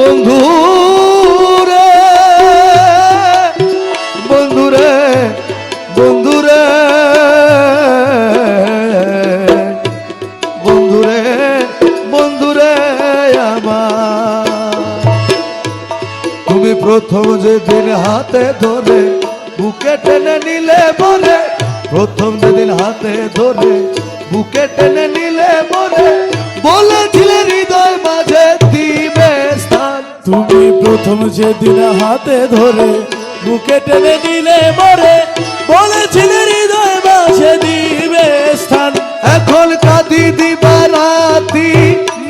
বন্ধু রে বন্ধু রে বন্ধু রে বন্ধু রে বন্ধু রে তুমি প্রথম যেদিন হাতে ধরে বুকে টেনে নিলে মরে প্রথম যেদিন হাতে ধরে বুকে টেনে নিলে মরে বলেছিলে তুমি প্রথম যেদিন হাতে ধরে বুকে টেনে দিলে মরে বলেছিলে হৃদয় মাঝে দিবে স্থান। এখন কাঁদি দিবা রাতি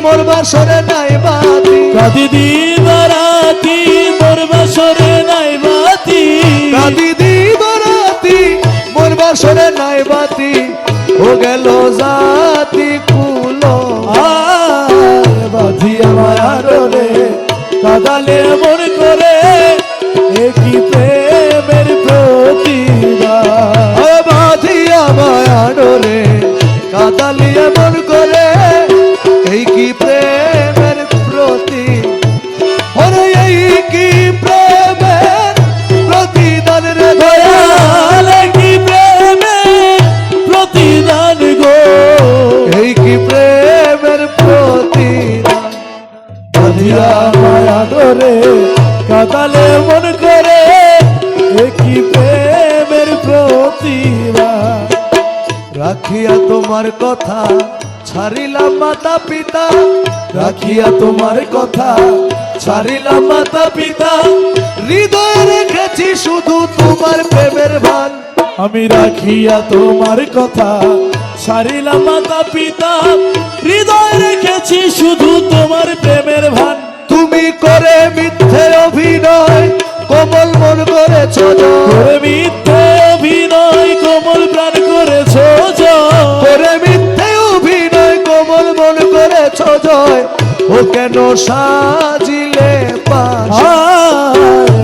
মোর বাসরে নাই বাতি। কাদি দিবারাতি মোর বাসরে নাই বাতি। কাঁদি দিবা রাতি মোর বাসরে নাই বাতি। ও গেল জাতি কাদালে মন করে একই প্রেমের প্রতিবাদ বাঁধিয়া মায়া ডোরে কাদালিয়া মন করে এই কি প্রেমের প্রতি ওরে এই কি প্রেমের প্রতিদান রে দয়া দয়াল কি প্রেমের প্রতিদান গো। এই কি প্রেমের প্রতিদান। বাঁধিয়া ধরে কাদালে মন করে একই প্রেমের প্রতিবাদ রাখিয়া তোমার কথা ছাড়িলাম মাতা পিতা, রাখিয়া তোমার কথা ছাড়িলাম মাতা পিতা। হৃদয়ে রেখেছি শুধু তোমার প্রেমের ভান। আমি রাখিয়া তোমার কথা সারিলাম মাতা পিতা। হৃদয় জয় ও কেন সাজিলে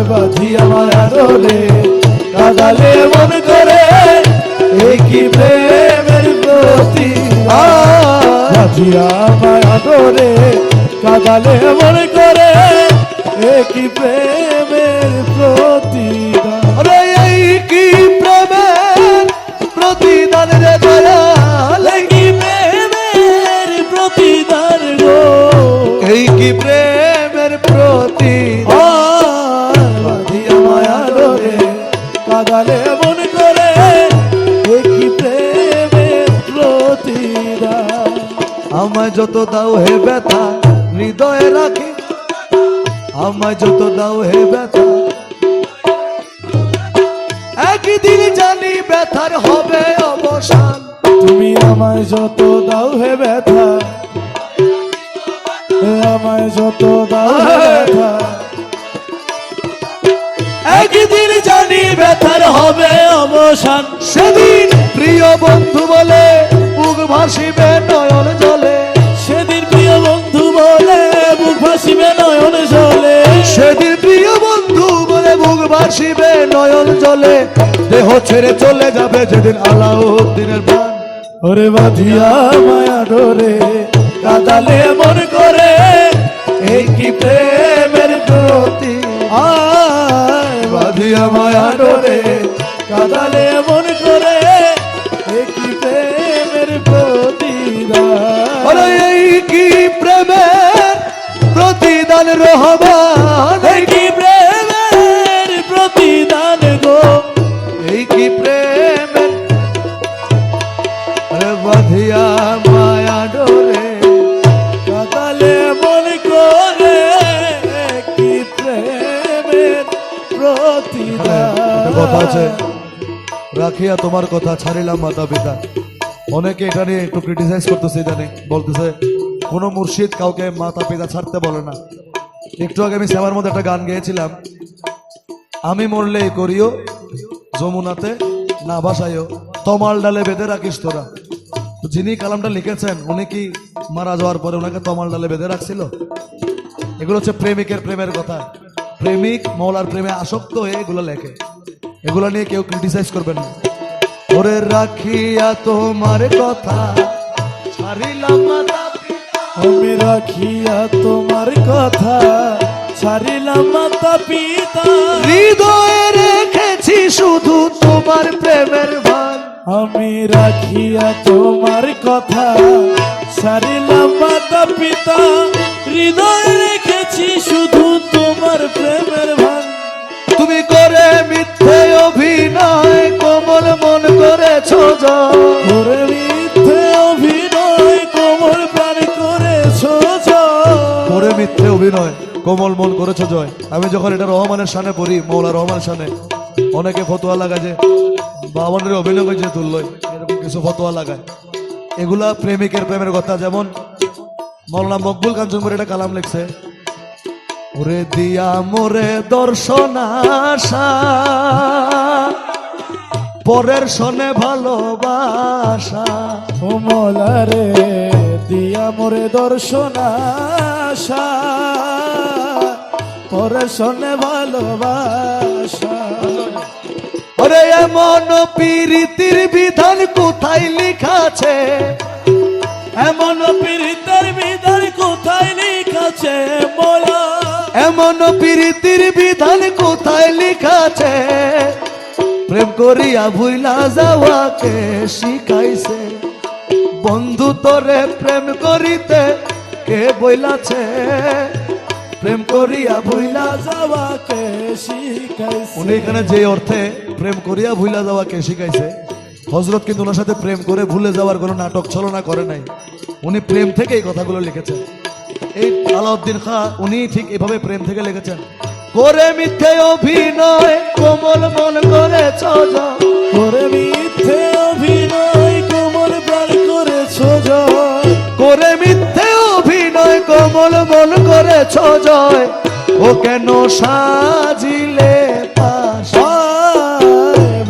বাঁধিয়া মায়া রে কাদালে মন করে একই প্রেমের প্রতি বাঁধিয়া মায়া রে কাদালে মন করে একই প্রেমের প্রতিদান আমায় যত দাও হে ব্যথা, হৃদয়ে রাখি। আমায় যত দাও হে ব্যথা। একদিন জানি ব্যথার হবে অবসান। তুমি আমায় যত দাও হে ব্যথা আমায় যত দাও হে ব্যথা। একদিন জানি ব্যথার হবে অবসান। সেদিন প্রিয় বন্ধু বলে বুক ভাসিবে নয়ন জলে। সেদিন প্রিয় বন্ধু বলে বুক ভাসিবে নয়ন জলে। সেদিন প্রিয় বন্ধু বলে বুক ভাসিবে নয়ন জলে। দেহ ছেড়ে চলে যাবে যেদিন আলাউদ্দিনের প্রাণ। ওরে বাঁধিয়া মায়া ডোরে কাদালে মন করে এই কি প্রেমের প্রতি? আয় বাঁধিয়া মায়া ডোরে কাদালে মন করে প্রতিদান রহমান। এই কি প্রেমের প্রতিদান গো? এই কি প্রেমের? আরে মায়া ডোরে কাদালে মন করে কি প্রেমের কথা আছে। রাখিয়া তোমার কথা ছাড়িলাম মাতা পিতা। অনেকে এটা নিয়ে একটু ক্রিটিসাইজ করতেছে ইদানিং বলতেছে কোনো মুর্শিদ কাউকে মাতা পিতা ছাড়তে বলে না। একটু আগে আমি সেবার মধ্যে একটা গান গেয়েছিলাম। আমি মরলে করিও, যমুনাতে না ভাসাইও, তমাল ডালে বেঁধে রাখিস তোরা। যিনি কালামটা লিখেছেন, উনি কি মারা যাওয়ার পরে ওনাকে তমাল ডালে বেঁধে রাখছিল? এগুলো হচ্ছে প্রেমিকের প্রেমের কথা। প্রেমিক মৌলার প্রেমে আসক্ত হয়ে এগুলো লেখে। এগুলো নিয়ে কেউ ক্রিটিসাইজ করবেন না। ওরে রাখিয়া তোমার কথা, ছাড়িলাম। আমি রাখিয়া তোমার কথা ছাড়িলাম মাতা পিতা। হৃদয়ে রেখেছি শুধু তোমার প্রেমের ভান আমি রাখিয়া তোমার কথা ছাড়িলাম মাতা পিতা। হৃদয় রেখেছি শুধু তোমার প্রেমের ভান তুমি করে মিথ্যে অভিনয় কোমল মন করেছ জয়। ওরে করে মিথ্যে অভিনয়, কোমল মন করেছ জয়। আমি যখন এটা রহমানের সানে পড়ি, মৌলা রহমান সানে অনেকে ফতোয়া লাগায় যে বাবনের অভিনয় করেছে তুললই এরকম কিছু ফতোয়া লাগায়। এগুলা প্রেমিকের প্রেমের কথা, যেমন মৌলানা মকবুল কাঞ্চনপুর এটা কালাম লিখছে, ওরে দিয়া মোরে দর্শন আশা পরের সনে ভালোবাসা কোমলারে দিয়া মোরে দর্শন আশা পরে শোনে ভালোবাসা। ওরে এমন পীরিতির বিধান কোথায় লিখাছে এমন পীড়িতের বিধান কোথায় লিখাছে মোলা এমন পীরিতির বিধান কোথায় লিখাছে প্রেম করিয়া ভুইলা যাওয়াকে শিখাইছে। বন্ধু তোরে প্রেম করিতে কে বইলাছে? প্রেম করিয়া ভুইলা যাওয়াকে শিখাইছে? উনি এখানে যে অর্থে প্রেম করিয়া ভুইলা যাওয়াকে শিখাইছে? হজরত কিন্তু ওনার সাথে প্রেম করে ভুলে যাওয়ার কোনো নাটক ছলনা করে নাই। উনি প্রেম থেকে এই কথাগুলো লিখেছেন। এই আলাউদ্দিন খা উনি ঠিক এভাবে প্রেম থেকে লিখেছেন। করে মিথ্যে অভিনয় কোমল মন করে করে মিথ্যে অভিনয় মন করে জয়? ও কেন সাজিলে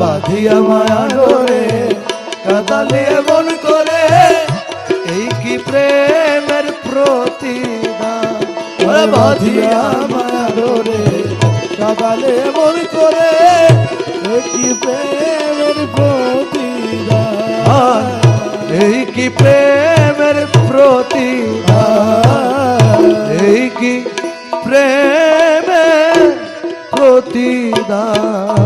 বাঁধিয়া মায়া ডোরে কাদালে মন করে। এই কি প্রেমের প্রতিদান বাঁধিয়া মায়া ডোরে কাদালে মন করে। এই কি প্রেমের প্রতিদান এই কি প্রেমের প্রতিদান এই কি প্রেমে প্রতিদান?